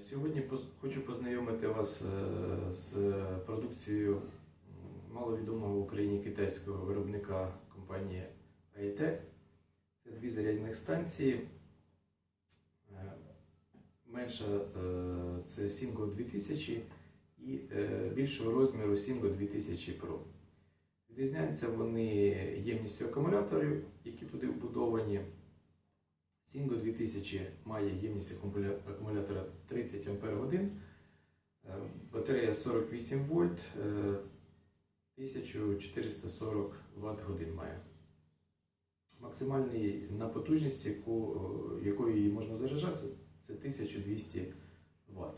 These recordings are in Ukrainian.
Сьогодні хочу познайомити вас е, з продукцією маловідомого в Україні китайського виробника компанії iTech. Це дві зарядних станції. Е, Менша е, це Singo 2000 і більшого розміру Singo 2000 Pro. Відрізняються вони ємністю акумуляторів, які туди вбудовані. Singo 2000 має ємність акумулятора 30 Ах, е, батарея 48 вольт, е, 1440 Вт годин має. Максимальний на потужність, яку, е, якою її можна заряджати, це 1200 Вт.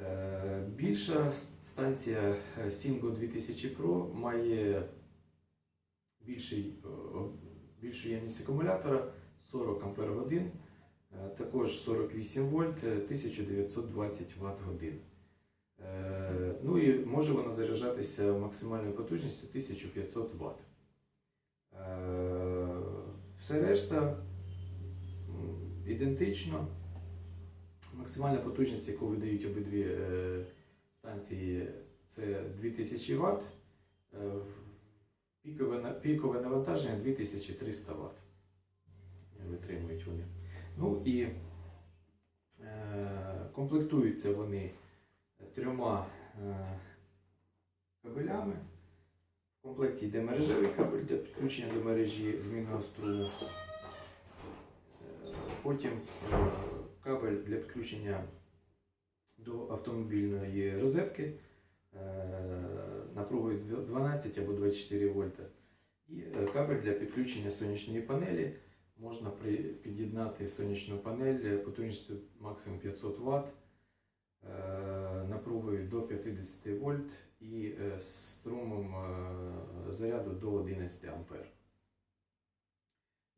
Е, Більша станція е, Singo 2000 Pro має більший, е, більшу ємність акумулятора 40 Ампер годин, е, також 48 вольт, е, 1920 Вт годин. Е, Ну і може вона заряджатися максимальною потужністю 1500 Вт. Е, Все решта ідентично. Максимальна потужність, яку видають обидві е, станції, це 2000 Вт. Е, пікове навантаження 2300 Вт. Витримують вони. Ну і е, комплектуються вони трьома е, кабелями. В комплекті йде мережевий кабель для підключення до мережі змінного струму. Е, Потім е, кабель для підключення до автомобільної розетки е, напругою 12 або 24 вольта. І кабель для підключення сонячної панелі. Під'єднати сонячну панель е, потужністю максимум 500 Вт, е, напругою до 50 вольт і е, струмом заряду до 11 А.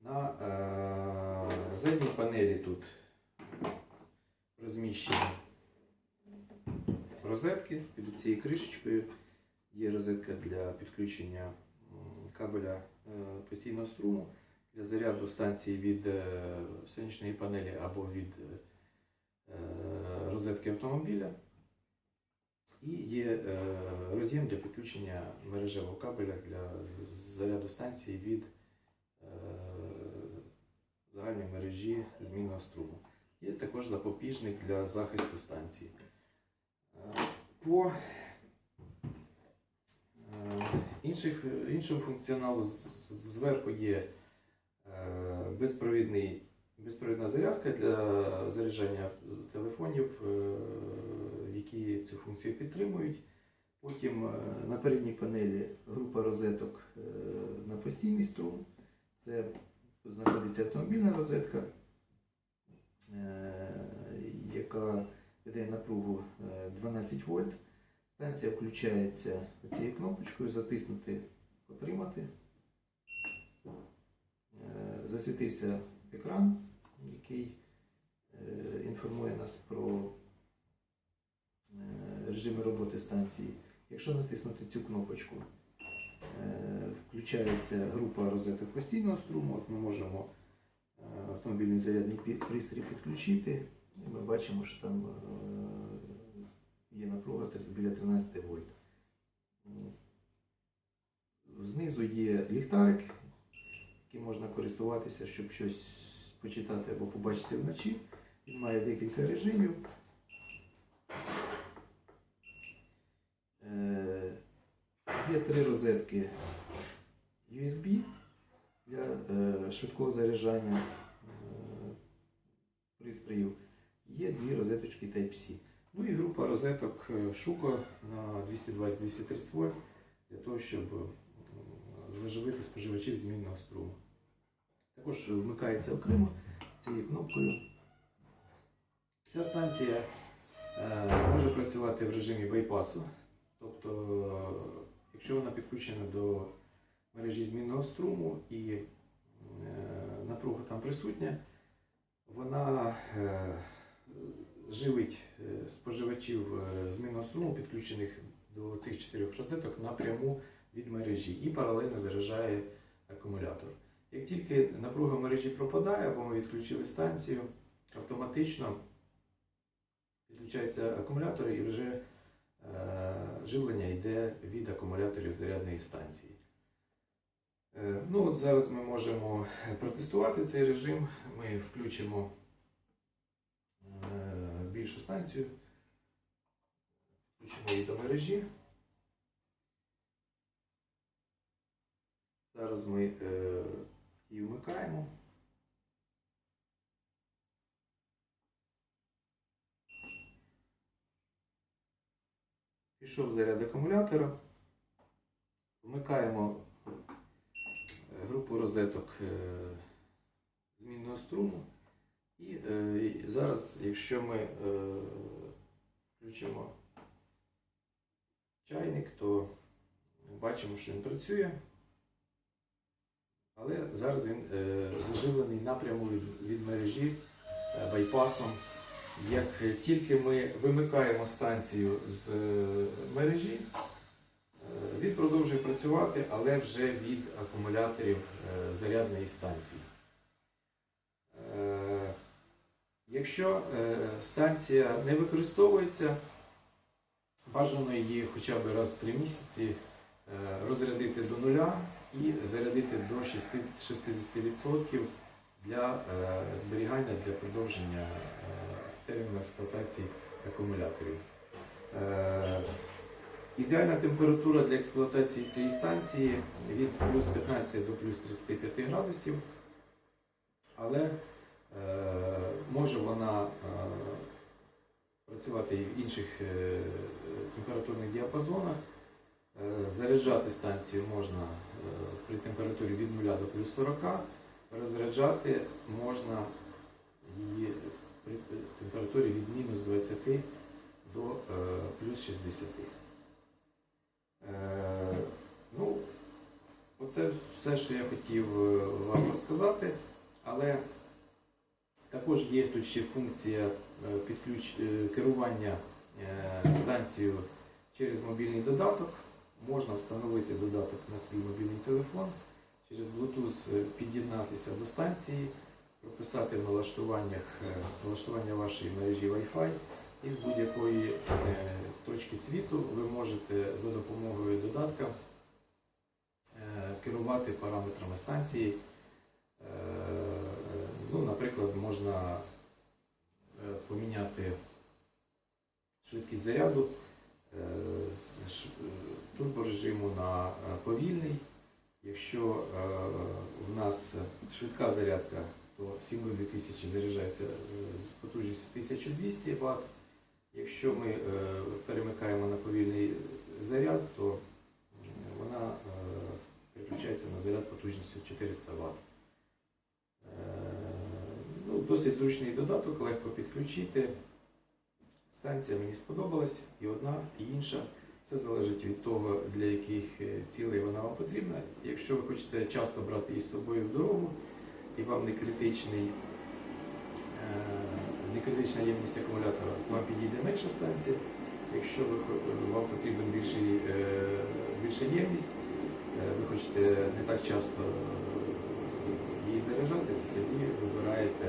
На задній панелі тут розміщені розетки під цією кришечкою. Є розетка для підключення кабеля постійного струму для заряду станції від е, сонячної панелі або від е, розетки автомобіля. І є е, роз'єм для підключення мережевого кабеля для заряду станції від е, загальної мережі змінного струму. Є також запобіжник для захисту станції. Е, По е, іншому функціоналу зверху є е, безпровідний, безпровідна зарядка для заряджання телефонів, е, які цю функцію підтримують. Потім е, на передній панелі група розеток е, на постійний струм. Це знаходиться автомобільна розетка, е, яка веде напругу е, 12 вольт. Станція включається цією кнопочкою затиснути, потримати. Засвітився екран, який е, інформує нас про е, режими роботи станції. Якщо натиснути цю кнопочку, е, включається група розеток постійного струму. От ми можемо автомобільний зарядний пристрій підключити. І ми бачимо, що там є напруга біля 13 вольт. Знизу є ліхтарик, яким можна користуватися, щоб щось почитати або побачити вночі. Він має декілька режимів. Е, Є три розетки USB для е, швидкого заряджання е, пристроїв. Є дві розеточки Type-C. Ну і група розеток Шуко на 220-230 вольт для того, щоб заживити споживачів змінного струму. Також вмикається окремо цією кнопкою. Ця станція е, може працювати в режимі байпасу. Тобто, якщо вона підключена до мережі змінного струму і е, напруга там присутня, вона е, живить споживачів змінного струму, підключених до цих чотирьох розеток напряму від мережі і паралельно заряджає акумулятор. Як тільки напруга в мережі пропадає, або ми відключили станцію, автоматично включаються акумулятори і вже е, живлення йде від акумуляторів зарядної станції. Е, Ну, от зараз ми можемо протестувати цей режим. Ми включимо е, більшу станцію, включимо її до мережі. Зараз ми е, її вмикаємо. Пішов заряд акумулятора. Вмикаємо е, групу розеток е, змінного струму. І е, зараз, якщо ми включимо чайник, то бачимо, що він працює. Але зараз він е, заживлений напряму від, від мережі е, байпасом. Як тільки ми вимикаємо станцію з е, мережі, е, він продовжує працювати, але вже від акумуляторів е, зарядної станції. Е, Якщо е, станція не використовується, бажано її хоча б раз в 3 місяці е, розрядити до нуля і зарядити до 60% для е, зберігання для продовження е, терміну експлуатації акумуляторів. Е, Ідеальна температура для експлуатації цієї станції від плюс 15 до плюс 35 градусів, але може вона працювати і в інших температурних діапазонах. Заряджати станцію можна при температурі від 0 до плюс 40, розряджати можна її при температурі від мінус 20 до е, плюс 60. Е, Ну, оце все, що я хотів е, вам розказати, але також є тут ще функція керування станцією через мобільний додаток. Можна встановити додаток на свій мобільний телефон, через Bluetooth е, під'єднатися до станції, прописати в налаштуваннях е, налаштування вашої мережі Wi-Fi і з будь-якої е, точки світу ви можете за допомогою додатка керувати параметрами станції. Ну, наприклад, можна поміняти швидкість заряду турборежиму на е, повільний. Якщо е, в нас швидка зарядка, то 7000 заряджається е, з потужністю 1200 Вт. Якщо ми перемикаємо на повільний заряд, то вона переключається на заряд потужністю 400 Вт. Ну, досить зручний додаток, легко підключити. Станція мені сподобалась, і одна, і інша. Це залежить від того, для яких е, цілей вона вам потрібна. Якщо ви хочете часто брати її з собою в дорогу, і вам не критичний, е, не критична ємність акумулятора, вам підійде менша станція. Якщо ви, вам потрібна більший, е, більша ємність, е, ви хочете не так часто е, її заряджати, тоді вибираєте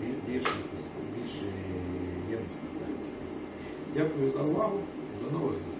бі- більшу, більшої ємності станції. Дякую за увагу. До нових зустрічей.